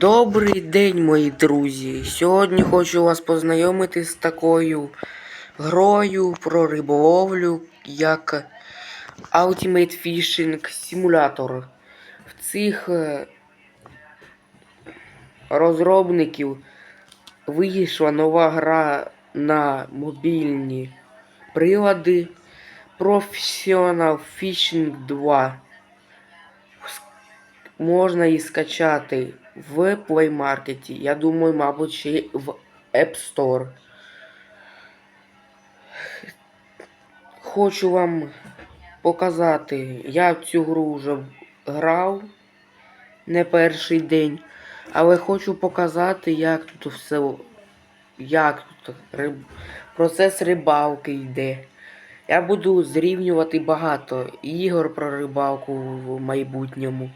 Добрий день, мої друзі! Сьогодні хочу вас познайомити з такою грою про риболовлю, як Ultimate Fishing Simulator. В цих е, розробників вийшла нова гра на мобільні прилади Professional Fishing 2 можна її скачати в Play Market. Я думаю, мабуть, ще в App Store. Хочу вам показати, я в цю гру вже грав не перший день, але хочу показати, як тут все, як тут риб... процес рибалки йде. Я буду зрівнювати багато ігор про рибалку в майбутньому.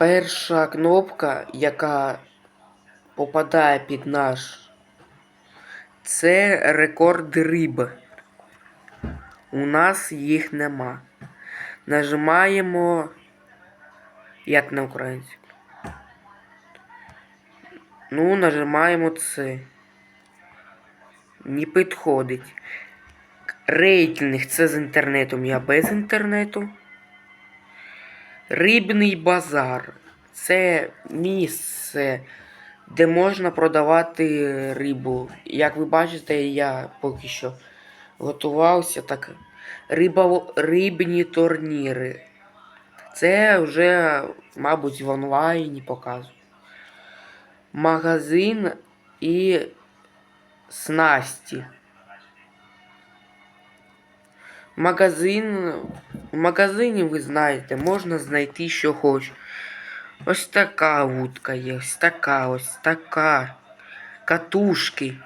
Перша кнопка, яка попадає під наш, це рекорд риб. У нас їх нема. Нажимаємо. Як на українську. Ну, нажимаємо це. Не підходить. Рейтинг це з інтернетом. Я без інтернету. Рибний базар це місце, де можна продавати рибу. Як ви бачите, я поки що готувався так. Риба, рибні турніри. Це вже, мабуть, в онлайні показую. Магазин і снасті. Магазин. В магазині, ви знаєте, можна знайти що хоч. Ось така вудка є, ось така, ось така. Катушки.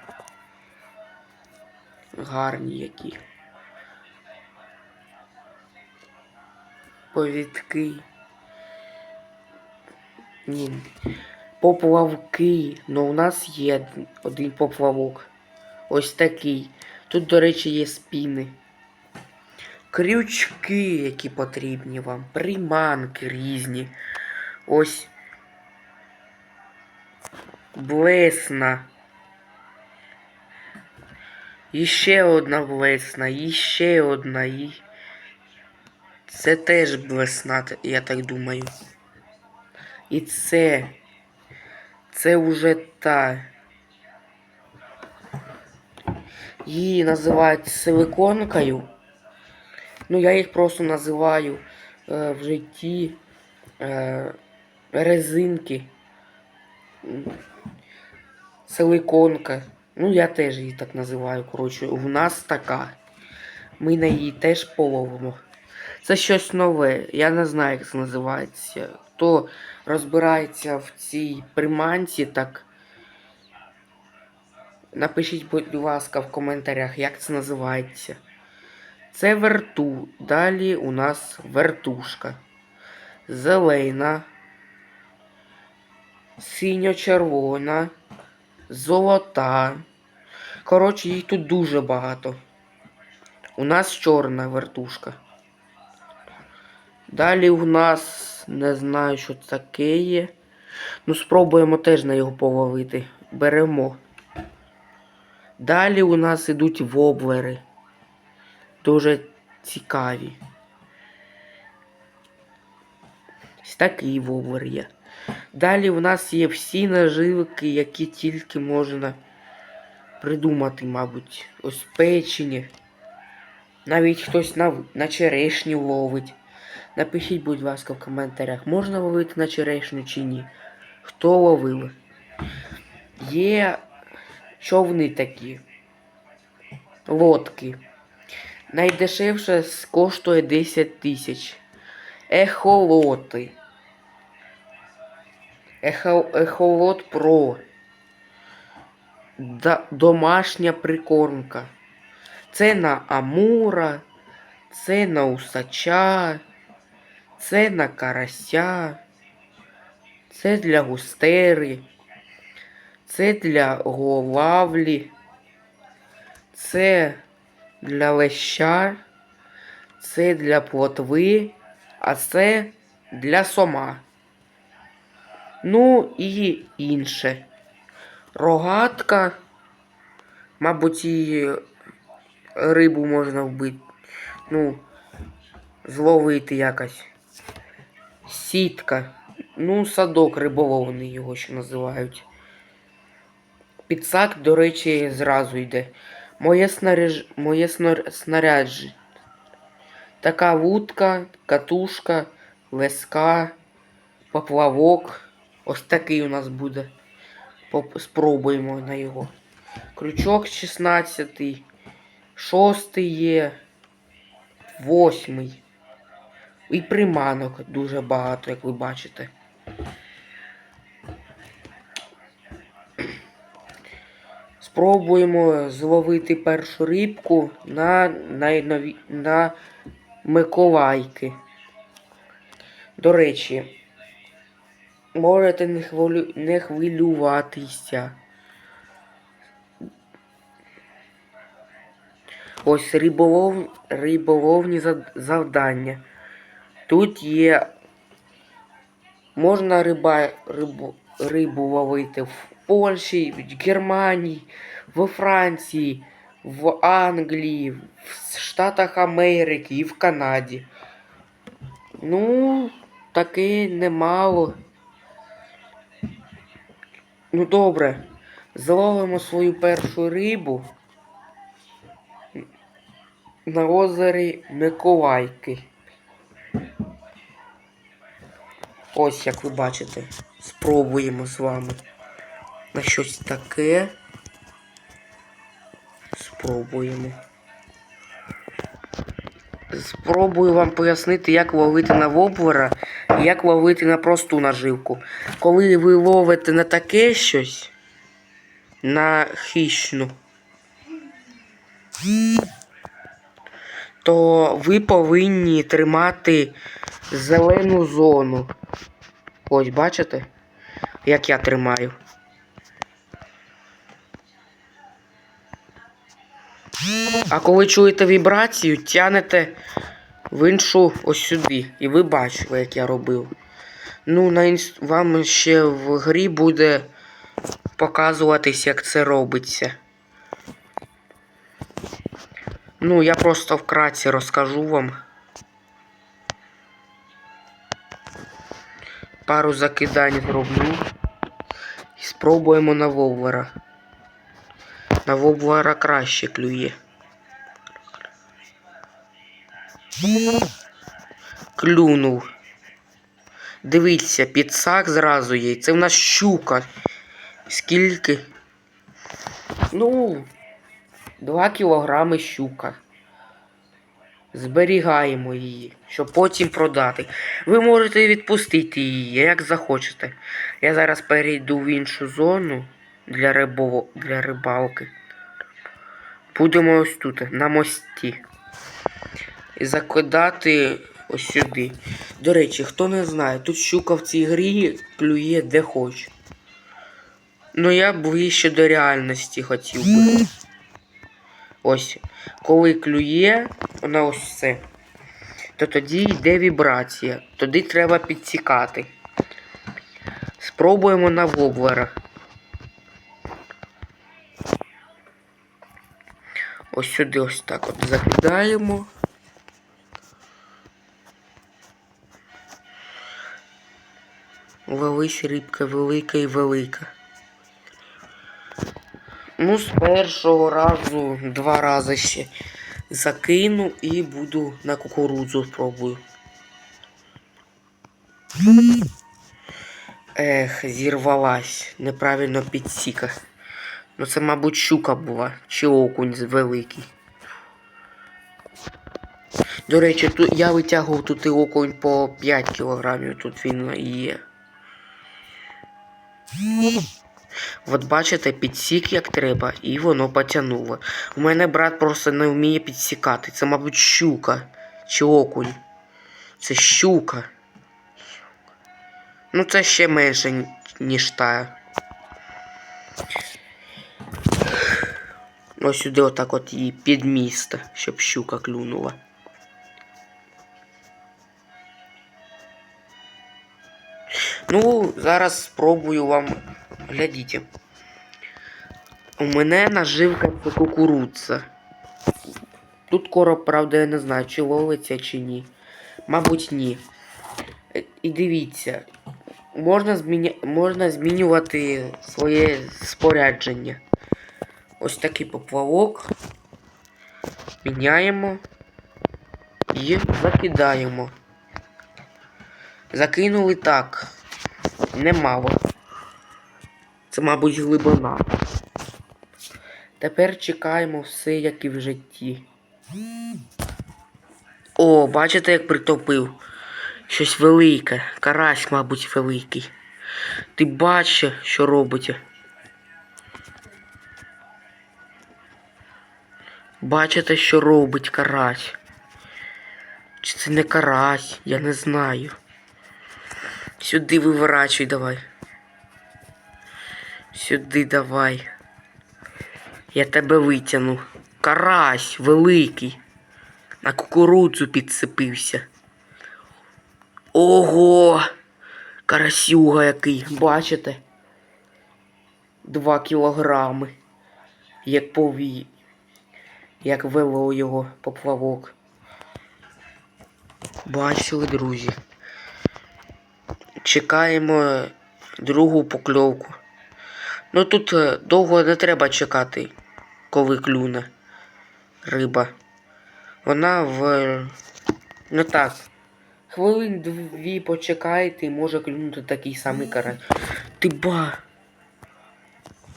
Гарні які. Повідки. Ні. Поплавки. Ну у нас є один поплавок. Ось такий. Тут, до речі, є спіни. Крючки, які потрібні вам. Приманки різні. Ось. Блесна. І ще одна блесна, і ще одна. І... Це теж блесна, я так думаю. І це. Це вже та. Її називають силиконкою. Ну, я їх просто називаю е, в житті е, резинки. Силиконка. Ну, я теж її так називаю. Коротше, у нас така. Ми на її теж половимо. Це щось нове. Я не знаю, як це називається. Хто розбирається в цій приманці, так. Напишіть, будь ласка, в коментарях, як це називається. Це верту. Далі у нас вертушка. Зелена. Синьо-червона. Золота. Коротше, їх тут дуже багато. У нас чорна вертушка. Далі у нас не знаю, що таке є. Ну, спробуємо теж на його половити. Беремо. Далі у нас ідуть воблери. Дуже цікаві. Ось такий воблер є. Далі у нас є всі наживки, які тільки можна придумати, мабуть. Ось печені. Навіть хтось на, на черешню ловить. Напишіть, будь ласка, в коментарях, можна ловити на черешню чи ні. Хто ловив? Є човни такі. Лодки. Найдешевше коштує 10 тисяч. Ехолоти. Ехо, Ехолот Про. Домашня прикормка. Це на Амура, це на усача, це на карася, це для густери, це для голавлі, це для леща, це для плотви, а це для сома. Ну і інше. Рогатка. Мабуть, і рибу можна вбити. Ну, зловити якось. Сітка. Ну, садок риболовний його ще називають. Підсак, до речі, зразу йде. Моє снаряж... Моє снар... снаряджі. Така вудка, катушка, леска, поплавок. Ось такий у нас буде. Поп- Спробуємо на його. Крючок 16, шостий є, восьмий. І приманок дуже багато, як ви бачите. Спробуємо зловити першу рибку на, найнові... на Миколайки. До речі, можете не, хвилю... не хвилюватися. Ось риболов... риболовні завдання. Тут є. Можна риба... рибу... рибу ловити в Польщі, в Германії, в Франції, в Англії, в Штатах Америки і в Канаді. Ну, таки немало. Ну добре. Зловимо свою першу рибу на озері Миколайки. Ось як ви бачите. Спробуємо з вами на щось таке. Спробуємо. Спробую вам пояснити, як ловити на воблера і як ловити на просту наживку. Коли ви ловите на таке щось, на хищну, то ви повинні тримати зелену зону. Ось бачите, як я тримаю. А коли чуєте вібрацію, тянете в іншу ось сюди. І ви бачили, як я робив. Ну, на інс... вам ще в грі буде показуватись, як це робиться. Ну, я просто вкратце розкажу вам. Пару закидань зроблю. І спробуємо на воввера. На воввера краще клює. Клюнув. Дивіться, підсак зразу є. Це в нас щука. Скільки? Ну, 2 кілограми щука. Зберігаємо її, щоб потім продати. Ви можете відпустити її, як захочете. Я зараз перейду в іншу зону для, рибово... для рибалки. Будемо ось тут, на мості. І закидати ось сюди. До речі, хто не знає, тут щука в цій грі клює де хоче. Ну я б ближче до реальності хотів би. Ось. Коли клює, вона ось це, то тоді йде вібрація. Тоді треба підсікати. Спробуємо на воблера. Ось сюди ось так от закидаємо. Ловись рибка велика і велика. Ну, з першого разу два рази ще закину і буду на кукурудзу спробую. Ех, зірвалась. Неправильно підсіка. Ну це, мабуть, щука була, чи окунь великий. До речі, тут я витягував тут і окунь по 5 кілограмів, тут він є. От бачите, підсік як треба, і воно потягнуло. У мене брат просто не вміє підсікати. Це, мабуть, щука чи окунь. Це щука. Ну, це ще менше, ні- ніж та. Ось сюди отак от її під місто, щоб щука клюнула. Ну, зараз спробую вам. Глядіть. У мене наживка це кукурудза. Тут короб, правда, я не знаю, чи ловиться, чи ні. Мабуть, ні. Е, І дивіться, можна, зміня... можна змінювати своє спорядження. Ось такий поплавок. Міняємо і закидаємо. Закинули так. Немало. Це, мабуть, глибина. Тепер чекаємо все, як і в житті. О, бачите, як притопив? Щось велике. Карась, мабуть, великий. Ти бачиш, що робить? Бачите, що робить карась? Чи це не карась? Я не знаю. Сюди виворачуй давай. Сюди давай. Я тебе витягну. Карась великий. На кукурудзу підсипився. Ого! Карасюга який, бачите? Два кілограми. Як пові. Як вело його поплавок. Бачили, друзі. Чекаємо другу покльовку. Ну тут е, довго не треба чекати, коли клюне риба. Вона в. Ну так. Хвилин дві почекайте і може клюнути такий самий карась. Ти ба.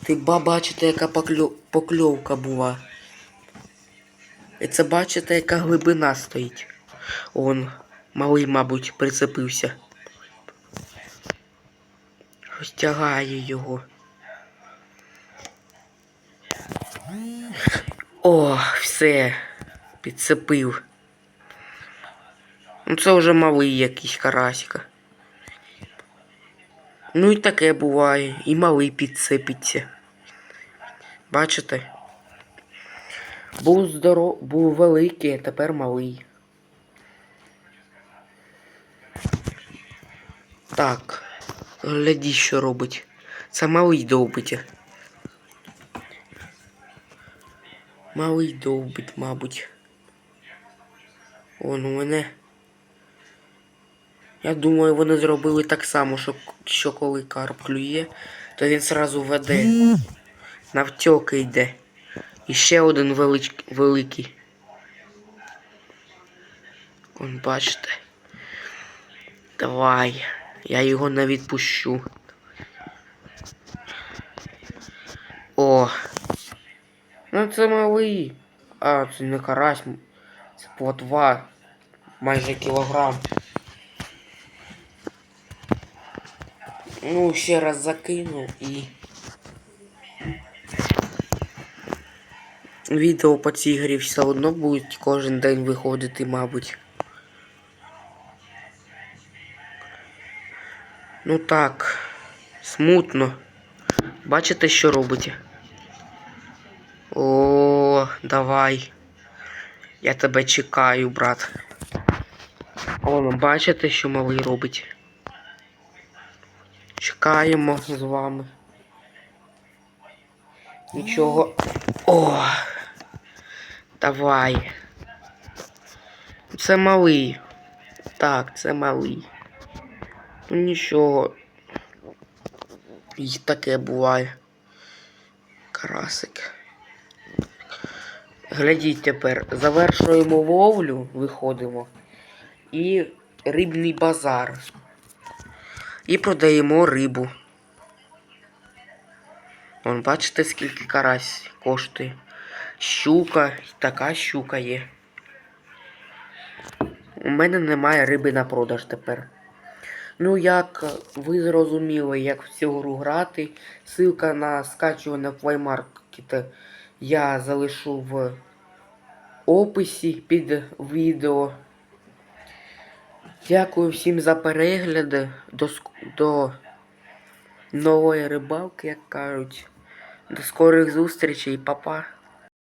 Ти ба бачите, яка покльо... покльовка була. І це бачите, яка глибина стоїть. Он, малий, мабуть, прицепився. Розтягає його. О, все. Підцепив. Ну це вже малий якийсь карасика. Ну і таке буває. І малий підсипиться. Бачите? Був здоров... був великий, а тепер малий. Так. Гляді, що робить. Це малий довбить. Малий довбить, мабуть. Он у мене. Я думаю, вони зробили так само, що, що коли карп клює, то він сразу веде. Навтьоки йде. І ще один велич... великий. Он бачите. Давай. Я його не відпущу. О. Ну це малий. А, це не карась. Це плотва. Майже кілограм. Ну, ще раз закину і. Відео по цій грі все одно будуть кожен день виходити, мабуть. Ну так, смутно. Бачите, що робите? О, давай. Я тебе чекаю, брат. О, ну бачите, що малий робить? Чекаємо з вами. Нічого. О! Давай. Це малий. Так, це малий. Ну нічого. І таке буває. Карасик. Глядіть тепер. Завершуємо ловлю, виходимо. І рибний базар. І продаємо рибу. Вон, бачите, скільки карась коштує. Щука, така щука є. У мене немає риби на продаж тепер. Ну, як ви зрозуміли, як в цю гру грати, ссылка на скачування Play я залишу в описі під відео. Дякую всім за перегляди. До, до нової рибалки, як кажуть. До скорих зустрічей, па-па.